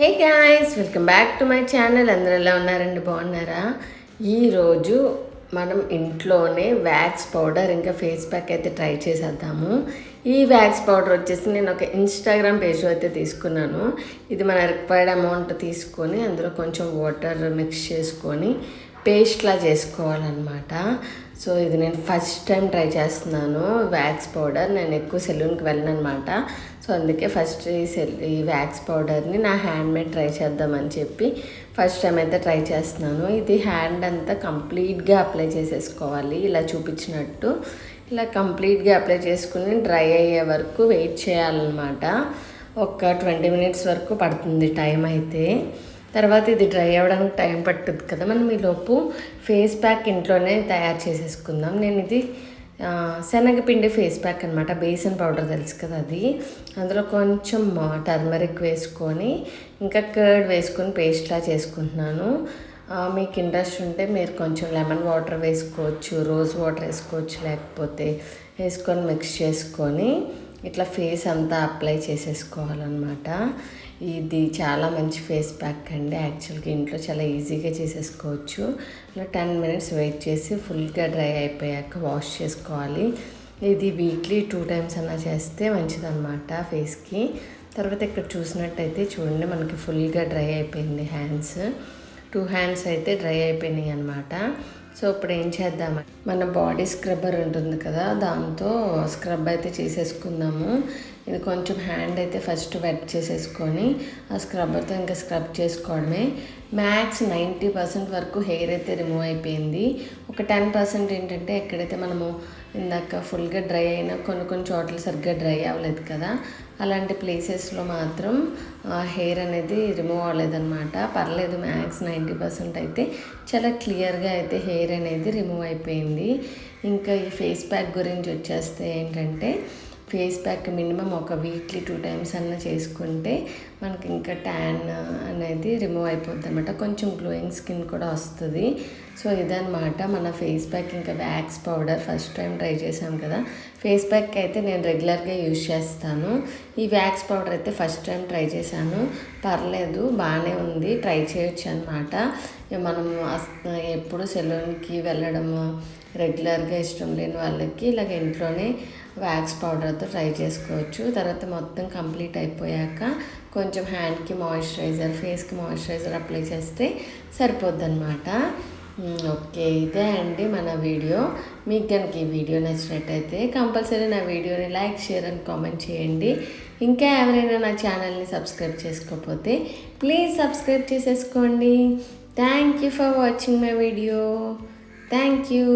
Hey guys welcome back to my channel. అందరూ ఎలా ఉన్నారండి? బాగున్నారా? ఈరోజు మనం ఇంట్లోనే వ్యాక్స్ పౌడర్ ఇంకా ఫేస్ ప్యాక్ అయితే ట్రై చేసేద్దాము. ఈ వ్యాక్స్ పౌడర్ వచ్చేసి నేను ఒక ఇన్స్టాగ్రామ్ పేజ్ అయితే తీసుకున్నాను. ఇది మన రిక్వైర్డ్ అమౌంట్ తీసుకొని అందులో కొంచెం వాటర్ మిక్స్ చేసుకొని పేస్ట్లా చేసుకోవాలన్నమాట. సో ఇది నేను ఫస్ట్ టైం ట్రై చేస్తున్నాను. Wax powder. నేను ఎక్కువ సెలూన్కి వెళ్ళను అనమాట సో అందుకే ఫస్ట్ ఈ సెల్ ఈ వ్యాక్స్ పౌడర్ని నా హ్యాండ్ మేడ్ ట్రై చేద్దామని చెప్పి ఫస్ట్ టైం అయితే ట్రై చేస్తున్నాను. ఇది హ్యాండ్ అంతా కంప్లీట్గా అప్లై చేసేసుకోవాలి. ఇలా చూపించినట్టు. ఇలా కంప్లీట్గా అప్లై చేసుకుని డ్రై అయ్యే వరకు వెయిట్ చేయాలన్నమాట. ఒక ట్వంటీ మినిట్స్ వరకు పడుతుంది టైం అయితే. తర్వాత ఇది డ్రై అవ్వడానికి టైం పట్టుద్ది కదా. మనం ఈలోపు లోపు ఫేస్ ప్యాక్ ఇంట్లోనే తయారు చేసేసుకుందాం. నేను ఇది శనగపిండి ఫేస్ ప్యాక్ అనమాట బేసన్ పౌడర్ తెలుసు కదా అది. అందులో కొంచెం టర్మరిక్ వేసుకొని ఇంకా కర్డ్ వేసుకొని పేస్ట్లా చేసుకుంటున్నాను. మీకు ఇంట్రెస్ట్ ఉంటే మీరు కొంచెం లెమన్ వాటర్ వేసుకోవచ్చు రోజ్ వాటర్ వేసుకోవచ్చు లేకపోతే వేసుకొని మిక్స్ చేసుకొని ఇట్లా ఫేస్ అంతా అప్లై చేసేసుకోవాలన్నమాట. ఇది చాలా మంచి ఫేస్ ప్యాక్ అండి. యాక్చువల్గా ఇంట్లో చాలా ఈజీగా చేసేసుకోవచ్చు. ఇలా టెన్ మినిట్స్ వెయిట్ చేసి ఫుల్గా డ్రై అయిపోయాక వాష్ చేసుకోవాలి. ఇది వీక్లీ టూ టైమ్స్ అన్నా చేస్తే మంచిదన్నమాట ఫేస్కి. తర్వాత ఇక్కడ చూసినట్టయితే చూడండి మనకి ఫుల్గా డ్రై అయిపోయింది హ్యాండ్స్. టూ హ్యాండ్స్ అయితే డ్రై అయిపోయినాయి అనమాట సో ఇప్పుడు ఏం చేద్దామని మన బాడీ స్క్రబ్బర్ ఉంటుంది కదా దాంతో స్క్రబ్ అయితే చేసేసుకుందాము. ఇది కొంచెం హ్యాండ్ అయితే ఫస్ట్ వెట్ చేసేసుకొని ఆ స్క్రబ్బర్తో ఇంకా స్క్రబ్ చేసుకోవడమే. మ్యాక్స్ నైంటీ పర్సెంట్ వరకు హెయిర్ అయితే రిమూవ్ అయిపోయింది. ఒక టెన్ పర్సెంట్ ఏంటంటే ఎక్కడైతే మనము ఇందాక ఫుల్గా డ్రై అయినా కొన్ని కొన్ని చోట్ల సరిగ్గా డ్రై అవ్వలేదు కదా అలాంటి ప్లేసెస్లో మాత్రం హెయిర్ అనేది రిమూవ్ అవ్వలేదన్నమాట. పర్లేదు మ్యాక్స్ నైంటీ పర్సెంట్ అయితే చాలా క్లియర్గా అయితే హెయిర్ అనేది రిమూవ్ అయిపోయింది. ఇంకా ఈ ఫేస్ ప్యాక్ గురించి వచ్చేస్తే ఏంటంటే ఫేస్ ప్యాక్ మినిమం ఒక వీక్లీ టూ టైమ్స్ అన్న చేసుకుంటే మనకి ఇంకా ట్యాన్ అనేది రిమూవ్ అయిపోద్ది అనమాట కొంచెం గ్లోయింగ్ స్కిన్ కూడా వస్తుంది. సో ఇదనమాట మన ఫేస్ ప్యాక్ ఇంకా wax powder first time try చేసాం కదా. ఫేస్ ప్యాక్ అయితే నేను రెగ్యులర్గా యూజ్ చేస్తాను. ఈ వ్యాక్స్ పౌడర్ అయితే ఫస్ట్ టైం ట్రై చేశాను. పర్లేదు బాగానే ఉంది. ట్రై చేయొచ్చు అనమాట మనం అస్- ఎప్పుడు సెలూన్కి వెళ్ళడము రెగ్యులర్గా ఇష్టం లేని వాళ్ళకి ఇలాగ ఇంట్లోనే వ్యాక్స్ పౌడర్తో ట్రై చేసుకోవచ్చు. తర్వాత మొత్తం కంప్లీట్ అయిపోయాక కొంచెం హ్యాండ్కి మాయిశ్చరైజర్ ఫేస్కి మాయిశ్చరైజర్ అప్లై చేస్తే సరిపోద్ది అనమాట ఓకే. ఇదే అండి మన వీడియో. మీకు కనుక ఈ వీడియో నచ్చినట్టయితే కంపల్సరీ నా వీడియోని లైక్ షేర్ అండ్ కామెంట్ చేయండి. ఇంకా ఎవరైనా నా ఛానల్ని సబ్స్క్రైబ్ చేసుకోకపోతే ప్లీజ్ సబ్స్క్రైబ్ చేసేసుకోండి. Thank you for watching my video. Thank you.